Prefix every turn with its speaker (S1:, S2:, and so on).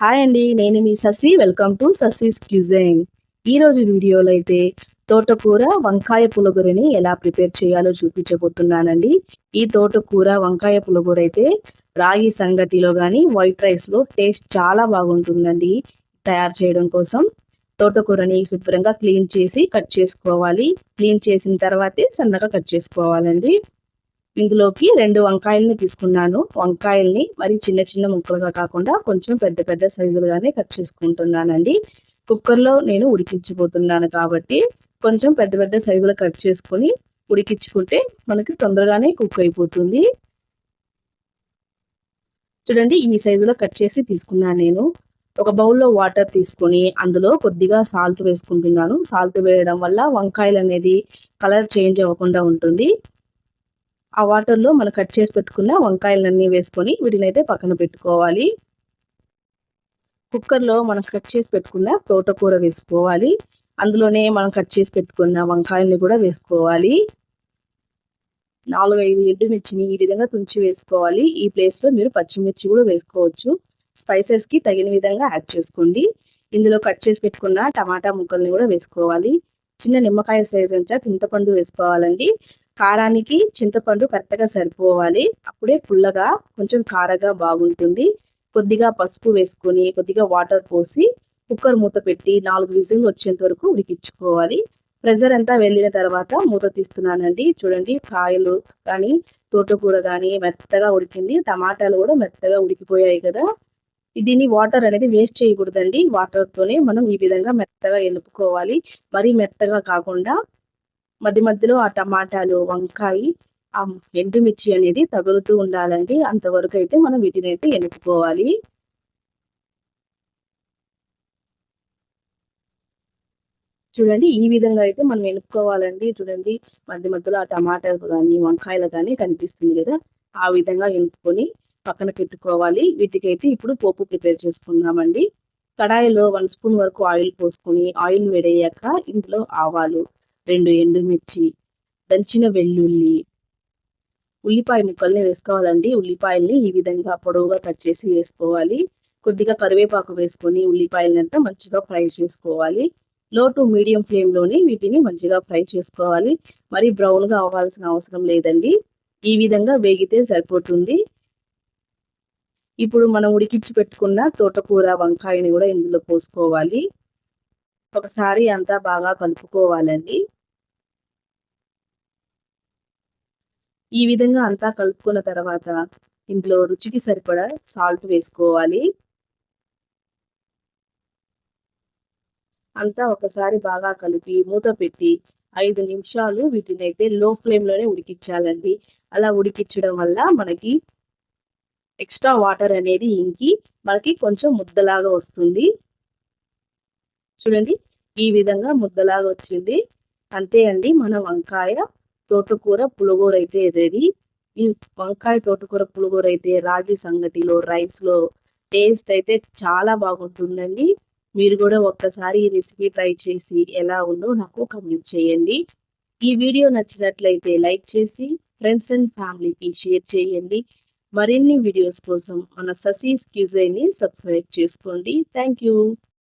S1: Hi అండి నేను మీ Sasi welcome to Sasi's cuisine ఈరోజు వీడియోలో అయితే తోటకూర వంకాయ పులగూరని ఎలా ప్రిపేర్ చేయాలో చూపించబోతున్నానండి. ఈ తోటకూర వంకాయ పులగూర అయితే రాగి సంగటిలో కానీ వైట్ రైస్లో టేస్ట్ చాలా బాగుంటుందండి. తయారు చేయడం కోసం తోటకూరని శుభ్రంగా క్లీన్ చేసి కట్ చేసుకోవాలి. క్లీన్ చేసిన తర్వాతే సన్నగా కట్ చేసుకోవాలండి. ఇందులోకి రెండు వంకాయల్ని తీసుకున్నాను. వంకాయల్ని మరి చిన్న చిన్న ముక్కలుగా కాకుండా కొంచెం పెద్ద పెద్ద సైజులుగానే కట్ చేసుకుంటున్నానండి. కుక్కర్లో నేను ఉడికించిపోతున్నాను కాబట్టి కొంచెం పెద్ద పెద్ద సైజులో కట్ చేసుకొని ఉడికించుకుంటే మనకి తొందరగానే కుక్ అయిపోతుంది. చూడండి ఈ సైజులో కట్ చేసి తీసుకున్నాను నేను. ఒక బౌల్లో వాటర్ తీసుకొని అందులో కొద్దిగా సాల్ట్ వేసుకుంటున్నాను. సాల్ట్ వేయడం వల్ల వంకాయలు అనేది కలర్ చేంజ్ అవ్వకుండా ఉంటుంది. ఆ వాటర్లో మనం కట్ చేసి పెట్టుకున్న వంకాయలన్నీ వేసుకొని వీటిని అయితే పక్కన పెట్టుకోవాలి. కుక్కర్లో మనం కట్ చేసి పెట్టుకున్న తోటకూర వేసుకోవాలి. అందులోనే మనం కట్ చేసి పెట్టుకున్న వంకాయల్ని కూడా వేసుకోవాలి. నాలుగు ఐదు ఎండుమిర్చిని ఈ విధంగా తుంచి వేసుకోవాలి. ఈ ప్లేస్లో మీరు పచ్చిమిర్చి కూడా వేసుకోవచ్చు. స్పైసెస్కి తగిన విధంగా యాడ్ చేసుకోండి. ఇందులో కట్ చేసి పెట్టుకున్న టమాటా ముక్కల్ని కూడా వేసుకోవాలి. చిన్న నిమ్మకాయ సైజ్ అంతా చింతపండు వేసుకోవాలండి. కారానికి చింతపండు కరెక్ట్గా సరిపోవాలి. అప్పుడే పుల్లగా కొంచెం కారగా బాగుంటుంది. కొద్దిగా పసుపు వేసుకొని కొద్దిగా వాటర్ పోసి కుక్కర్ మూత పెట్టి నాలుగు విజిల్ వచ్చేంత వరకు ఉడికించుకోవాలి. ప్రెజర్ అంతా వెళ్ళిన తర్వాత మూత తీస్తున్నానండి. చూడండి కాయలు కానీ తోటకూర కానీ మెత్తగా ఉడికింది. టమాటాలు కూడా మెత్తగా ఉడికిపోయాయి కదా. దీన్ని వాటర్ అనేది వేస్ట్ చేయకూడదండి. వాటర్తోనే మనం ఈ విధంగా మెత్తగా ఎనుపుకోవాలి మరీ మెత్తగా కాకుండా మధ్య మధ్యలో ఆ టమాటాలు వంకాయ ఆ ఎండుమిర్చి అనేది తగులుతూ ఉండాలండి. అంతవరకు అయితే మనం వీటిని అయితే ఎనుపుకోవాలి చూడండి ఈ విధంగా అయితే మనం ఎనుపుకోవాలండి చూడండి మధ్య మధ్యలో ఆ టమాటాలు కానీ వంకాయలు కానీ కనిపిస్తుంది కదా? ఆ విధంగా ఎనుపుకొని పక్కన పెట్టుకోవాలి. వీటికైతే ఇప్పుడు పోపు ప్రిపేర్ చేసుకుందామండి. కడాయిలో వన్ స్పూన్ వరకు ఆయిల్ పోసుకొని ఆయిల్ వేడయ్యాక ఇందులో ఆవాలు రెండు ఎండుమిర్చి దంచిన వెల్లుల్లి ఉల్లిపాయ ముక్కల్ని వేసుకోవాలండి. ఉల్లిపాయల్ని ఈ విధంగా పొడవుగా కట్ చేసి వేసుకోవాలి. కొద్దిగా కరివేపాకు వేసుకొని ఉల్లిపాయలని అంతా మంచిగా ఫ్రై చేసుకోవాలి. లో టు మీడియం ఫ్లేమ్లోనే వీటిని మంచిగా ఫ్రై చేసుకోవాలి. మరి బ్రౌన్గా అవ్వాల్సిన అవసరం లేదండి. ఈ విధంగా వేగితే సరిపోతుంది. ఇప్పుడు మనం ఉడికించి పెట్టుకున్న తోటకూర వంకాయని కూడా ఇందులో పోసుకోవాలి. ఒకసారి అంతా బాగా కలుపుకోవాలండి. ఈ విధంగా అంతా కలుపుకున్న తర్వాత ఇందులో రుచికి సరిపడా సాల్ట్ వేసుకోవాలి. అంతా ఒకసారి బాగా కలిపి మూత పెట్టి ఐదు నిమిషాలు వీటిని అయితే లో ఫ్లేమ్లోనే ఉడికించాలండి. అలా ఉడికించడం వల్ల మనకి ఎక్స్ట్రా వాటర్ అనేది ఇంకి మనకి కొంచెం ముద్దలాగా వస్తుంది. చూడండి ఈ విధంగా ముద్దలాగా వచ్చింది. అంతే అండి మన వంకాయ తోటకూర పులుగూర అయితే రెడీ ఈ వంకాయ తోటకూర పులుగూర అయితే రాగి సంగటిలో రైస్లో టేస్ట్ అయితే చాలా బాగుంటుందండి. మీరు కూడా ఒక్కసారి ఈ రెసిపీ ట్రై చేసి ఎలా ఉందో నాకు కమెంట్ చేయండి. ఈ వీడియో నచ్చినట్లయితే లైక్ చేసి ఫ్రెండ్స్ అండ్ ఫ్యామిలీకి షేర్ చేయండి. మరిన్ని వీడియోస్ కోసం మన ససీస్ క్యూజైని సబ్స్క్రైబ్ చేసుకోండి. Thank you.